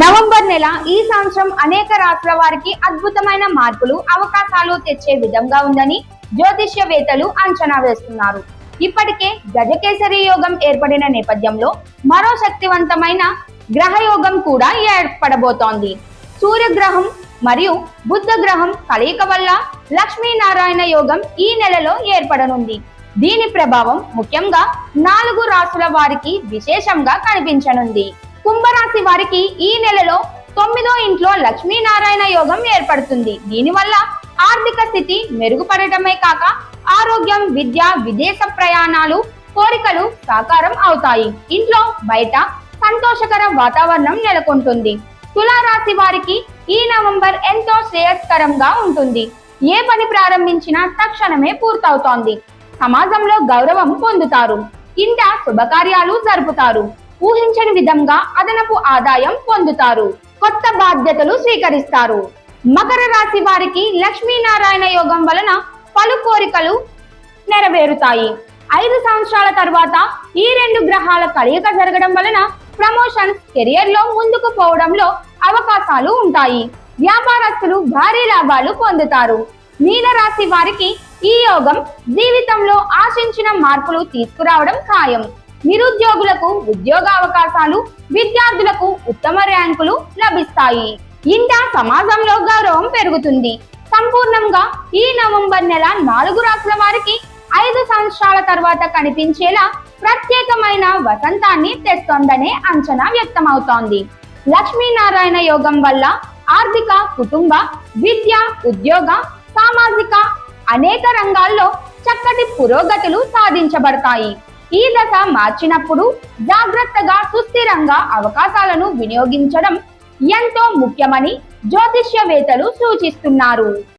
November నెల ఈ సంవత్సరం అనేక రాష్ట్రాల వారికి అద్భుతమైన మార్పులు అవకాశాలు తెచ్చే విధంగా ఉందని జ్యోతిష్యవేత్తలు అంచనా వేస్తున్నారు. ఇప్పటికే గజకేసరి యోగం ఏర్పడిన నేపథ్యంలో మరో శక్తివంతమైన గ్రహ యోగం కూడా ఏర్పడబోతోంది. సూర్యగ్రహం మరియు బుద్ధ గ్రహం కలయిక వల్ల లక్ష్మీనారాయణ యోగం ఈ నెలలో ఏర్పడనుంది. దీని ప్రభావం ముఖ్యంగా నాలుగు రాసుల వారికి విశేషంగా కనిపించనుంది. కుంభరాశి వారికి ఈ నెలలో తొమ్మిదో ఇంట్లో లక్ష్మీనారాయణ యోగం ఏర్పడుతుంది. దీనివల్ల ఆర్థిక స్థితి మెరుగుపడటమే కాక ఆరోగ్యం విద్య విదేశ ప్రయాణాలు కోరికలు సాకారం అవుతాయి. ఇంట్లో బయట సంతోషకర వాతావరణం నెలకొంటుంది. తులారాశి వారికి ఈ నవంబర్ ఎంతో శ్రేయస్కరంగా ఉంటుంది. ఏ పని ప్రారంభించినా తక్షణమే పూర్తవుతోంది. సమాజంలో గౌరవం పొందుతారు. ఇంట శుభకార్యాలు జరుపుతారు. ఊహించని విధంగా అదనపు ఆదాయం పొందుతారు. కొత్త బాధ్యతలు స్వీకరిస్తారు. మకర రాశి వారికి లక్ష్మీనారాయణ యోగం వలన పలు కోరికలు నెరవేరుతాయి. ఐదు సంవత్సరాల తర్వాత ఈ రెండు గ్రహాల కలయిక జరగడం వలన ప్రమోషన్స్ కెరియర్లో ముందుకు పోవడంలో అవకాశాలు ఉంటాయి. వ్యాపారస్తులు భారీ లాభాలు పొందుతారు. మీన రాశి వారికి ఈ యోగం జీవితంలో ఆశించిన మార్పులు తీసుకురావడం ఖాయం. నిరుద్యోగులకు ఉద్యోగ అవకాశాలు విద్యార్థులకు ఉత్తమ ర్యాంకులు లభిస్తాయి. ఇంకా సమాజంలో గౌరవం పెరుగుతుంది. సంపూర్ణంగా ఈ నవంబర్ నెల నాలుగు రాసుల వారికి ఐదు సంవత్సరాల తర్వాత కనిపించేలా ప్రత్యేకమైన వసంతాన్ని తెస్తోందనే అంచనా వ్యక్తమవుతోంది. లక్ష్మీనారాయణ యోగం వల్ల ఆర్థిక కుటుంబ విద్య ఉద్యోగ సామాజిక అనేక రంగాల్లో చక్కటి పురోగతులు సాధించబడతాయి. ఈ దశ మార్చినప్పుడు జాగ్రత్తగా సుస్థిరంగా అవకాశాలను వినియోగించడం ఎంతో ముఖ్యమని జ్యోతిష్యవేత్తలు సూచిస్తున్నారు.